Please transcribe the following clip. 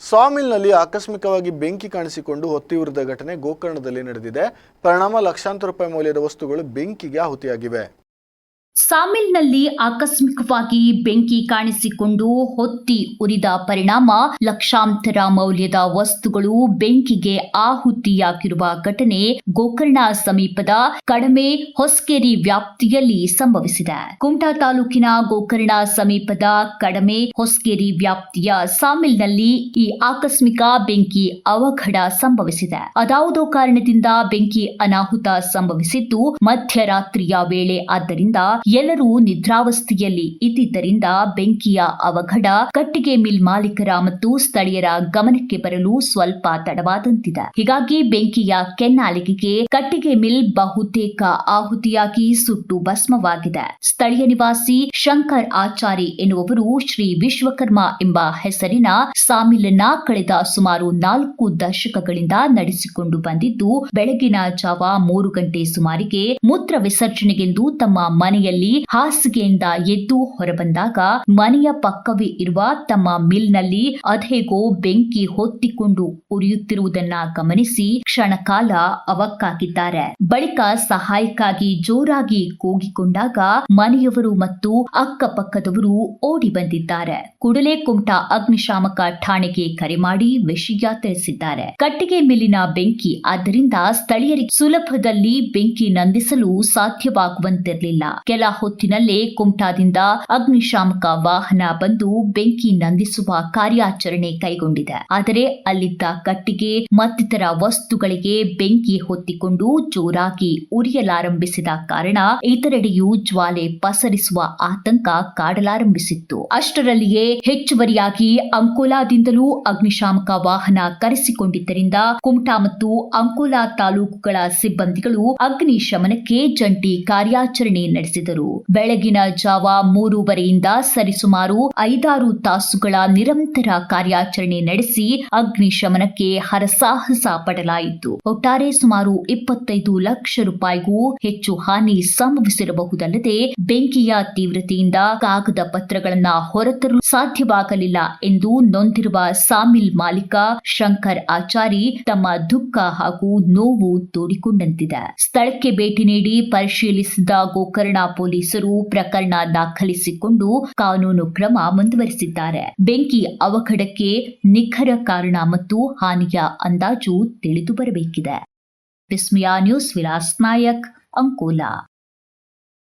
ಸಾಮಿಲ್ನಲ್ಲಿ ಆಕಸ್ಮಿಕವಾಗಿ ಬೆಂಕಿ ಕಾಣಿಸಿಕೊಂಡು ಹೊತ್ತಿ ಉರಿದ ಘಟನೆ ಗೋಕರ್ಣದಲ್ಲಿ ನಡೆದಿದೆ. ಪರಿಣಾಮ ಲಕ್ಷಾಂತರ ರೂಪಾಯಿ ಮೌಲ್ಯದ ವಸ್ತುಗಳು ಬೆಂಕಿಗೆ ಆಹುತಿಯಾಗಿವೆ. ಸಾಮಿಲ್ನಲ್ಲಿ ಆಕಸ್ಮಿಕವಾಗಿ ಬೆಂಕಿ ಕಾಣಿಸಿಕೊಂಡು ಹೊತ್ತಿ ಉರಿದ ಪರಿಣಾಮ ಲಕ್ಷಾಂತರ ಮೌಲ್ಯದ ವಸ್ತುಗಳು ಬೆಂಕಿಗೆ ಆಹುತಿಯಾಗಿರುವ ಘಟನೆ ಗೋಕರ್ಣ ಸಮೀಪದ ಕಡಮೆ ಹೊಸ್ಕೇರಿ ವ್ಯಾಪ್ತಿಯಲ್ಲಿ ಸಂಭವಿಸಿದೆ. ಕುಮಟಾ ತಾಲೂಕಿನ ಗೋಕರ್ಣ ಸಮೀಪದ ಕಡಮೆ ಹೊಸ್ಕೇರಿ ವ್ಯಾಪ್ತಿಯ ಸಾಮಿಲ್ನಲ್ಲಿ ಈ ಆಕಸ್ಮಿಕ ಬೆಂಕಿ ಅವಘಡ ಸಂಭವಿಸಿದೆ. ಅದಾವುದೋ ಕಾರಣದಿಂದ ಬೆಂಕಿ ಅನಾಹುತ ಸಂಭವಿಸಿದ್ದು ಮಧ್ಯರಾತ್ರಿಯ ವೇಳೆ. ಆದ್ದರಿಂದ ಎಲ್ಲರೂ ನಿದ್ರಾವಸ್ಥೆಯಲ್ಲಿ ಇದ್ದಿದ್ದರಿಂದ ಬೆಂಕಿಯ ಅವಘಡ, ಕಟ್ಟಿಗೆ ಮಿಲ್ ಮಾಲೀಕರ ಮತ್ತು ಸ್ಥಳೀಯರ ಗಮನಕ್ಕೆ ಬರಲು ಸ್ವಲ್ಪ ತಡವಾದಂತಿದೆ. ಹೀಗಾಗಿ ಬೆಂಕಿಯ ಕೆನ್ನಾಲಿಗೆಗೆ ಕಟ್ಟಿಗೆ ಮಿಲ್ ಬಹುತೇಕ ಆಹುತಿಯಾಗಿ ಸುಟ್ಟು ಭಸ್ಮವಾಗಿದೆ. ಸ್ಥಳೀಯ ನಿವಾಸಿ ಶಂಕರ್ ಆಚಾರಿ ಎನ್ನುವವರು ಶ್ರೀ ವಿಶ್ವಕರ್ಮ ಎಂಬ ಹೆಸರಿನ ಸಾಮಿಲನ್ನ ಕಳೆದ ಸುಮಾರು ನಾಲ್ಕು ದಶಕಗಳಿಂದ ನಡೆಸಿಕೊಂಡು ಬಂದಿದ್ದು, ಬೆಳಗಿನ ಜಾವ ಮೂರು ಗಂಟೆ ಸುಮಾರಿಗೆ ಮೂತ್ರ ವಿಸರ್ಜನೆಗೆಂದು ತಮ್ಮ ಮನೆಯಲ್ಲಿ ಹಾಸಿಗೆಯಿಂದ ಎದ್ದು ಹೊರಬಂದಾಗ ಮನೆಯ ಪಕ್ಕವೇ ಇರುವ ತಮ್ಮ ಮಿಲ್ನಲ್ಲಿ ಅದೇಗೋ ಬೆಂಕಿ ಹೊತ್ತಿಕೊಂಡು ಉರಿಯುತ್ತಿರುವುದನ್ನ ಗಮನಿಸಿ ಕ್ಷಣಕಾಲ ಅವಕ್ಕಾಗಿದ್ದಾರೆ. ಬಳಿಕ ಸಹಾಯಕ್ಕಾಗಿ ಜೋರಾಗಿ ಕೂಗಿಕೊಂಡಾಗ ಮನೆಯವರು ಮತ್ತು ಅಕ್ಕಪಕ್ಕದವರು ಓಡಿ ಬಂದಿದ್ದಾರೆ. ಕೂಡಲೇ ಕುಮಟಾ ಅಗ್ನಿಶಾಮಕ ಠಾಣೆಗೆ ಕರೆ ಮಾಡಿ ವಿಷಯ ತಿಳಿಸಿದ್ದಾರೆ. ಕಟ್ಟಿಗೆ ಮೇಲಿನ ಬೆಂಕಿ, ಆದ್ದರಿಂದ ಸ್ಥಳೀಯರಿಗೆ ಸುಲಭದಲ್ಲಿ ಬೆಂಕಿ ನಂದಿಸಲು ಸಾಧ್ಯವಾಗುವಂತಿರಲಿಲ್ಲ. ಕೆಲ ಹೊತ್ತಿನಲ್ಲೇ ಕುಮಟಾದಿಂದ ಅಗ್ನಿಶಾಮಕ ವಾಹನ ಬಂದು ಬೆಂಕಿ ನಂದಿಸುವ ಕಾರ್ಯಾಚರಣೆ ಕೈಗೊಂಡಿದೆ. ಆದರೆ ಅಲ್ಲಿದ್ದ ಕಟ್ಟಿಗೆ ಮತ್ತಿತರ ವಸ್ತುಗಳಿಗೆ ಬೆಂಕಿ ಹೊತ್ತಿಕೊಂಡು ಜೋರಾಗಿ ಉರಿಯಲಾರಂಭಿಸಿದ ಕಾರಣ ಇತರೆಡೆಯೂ ಜ್ವಾಲೆ ಪಸರಿಸುವ ಆತಂಕ ಕಾಡಲಾರಂಭಿಸಿತ್ತು. ಅಷ್ಟರಲ್ಲಿಯೇ ಹೆಚ್ಚುವರಿಯಾಗಿ ಅಂಕೋಲಾದಿಂದಲೂ ಅಗ್ನಿಶಾಮಕ ವಾಹನ ಕರೆಸಿಕೊಂಡಿದ್ದರಿಂದ ಕುಮಟಾ ಮತ್ತು ಅಂಕೋಲಾ ತಾಲೂಕುಗಳ ಸಿಬ್ಬಂದಿಗಳು ಅಗ್ನಿಶಮನಕ್ಕೆ ಜಂಟಿ ಕಾರ್ಯಾಚರಣೆ ನಡೆಸಿದರು. ಬೆಳಗಿನ ಜಾವ ಮೂರುವರೆಯಿಂದ ಸರಿಸುಮಾರು ಐದಾರು ತಾಸುಗಳ ನಿರಂತರ ಕಾರ್ಯಾಚರಣೆ ನಡೆಸಿ ಅಗ್ನಿಶಮನಕ್ಕೆ ಹರಸಾಹಸ ಪಡಲಾಯಿತು. ಒಟ್ಟಾರೆ ಸುಮಾರು ಇಪ್ಪತ್ತೈದು ಲಕ್ಷ ರೂಪಾಯಿಗೂ ಹೆಚ್ಚು ಹಾನಿ ಸಂಭವಿಸಿರಬಹುದಲ್ಲದೆ ಬೆಂಕಿಯ ತೀವ್ರತೆಯಿಂದ ಕಾಗದ ಪತ್ರಗಳನ್ನ ಹೊರತರಲು ಸಾಧ್ಯವಾಗಲಿಲ್ಲ ಎಂದು ನೊಂದಿರುವ ಸಾಮಿಲ್ ಮಾಲೀಕ ಶಂಕರ್ ಆಚಾರಿ ತಮ್ಮ ದುಃಖ ಹಾಗೂ ನೋವು ತೋಡಿಕೊಂಡಂತಿದೆ. ಸ್ಥಳಕ್ಕೆ ಭೇಟಿ ನೀಡಿ ಪರಿಶೀಲಿಸಿದ ಗೋಕರ್ಣ ಪೊಲೀಸರು ಪ್ರಕರಣ ದಾಖಲಿಸಿಕೊಂಡು ಕಾನೂನು ಕ್ರಮ ಮುಂದುವರಿಸಿದ್ದಾರೆ. ಬೆಂಕಿ ಅವಘಡಕ್ಕೆ ನಿಖರ ಕಾರಣ ಮತ್ತು ಹಾನಿಯ ಅಂದಾಜು ತಿಳಿದು ಬರಬೇಕಿದೆ ವಿಸ್ಮಯ ನ್ಯೂಸ್ ವಿಲಾಸ್ ನಾಯಕ್ ಅಂಕೋಲಾ.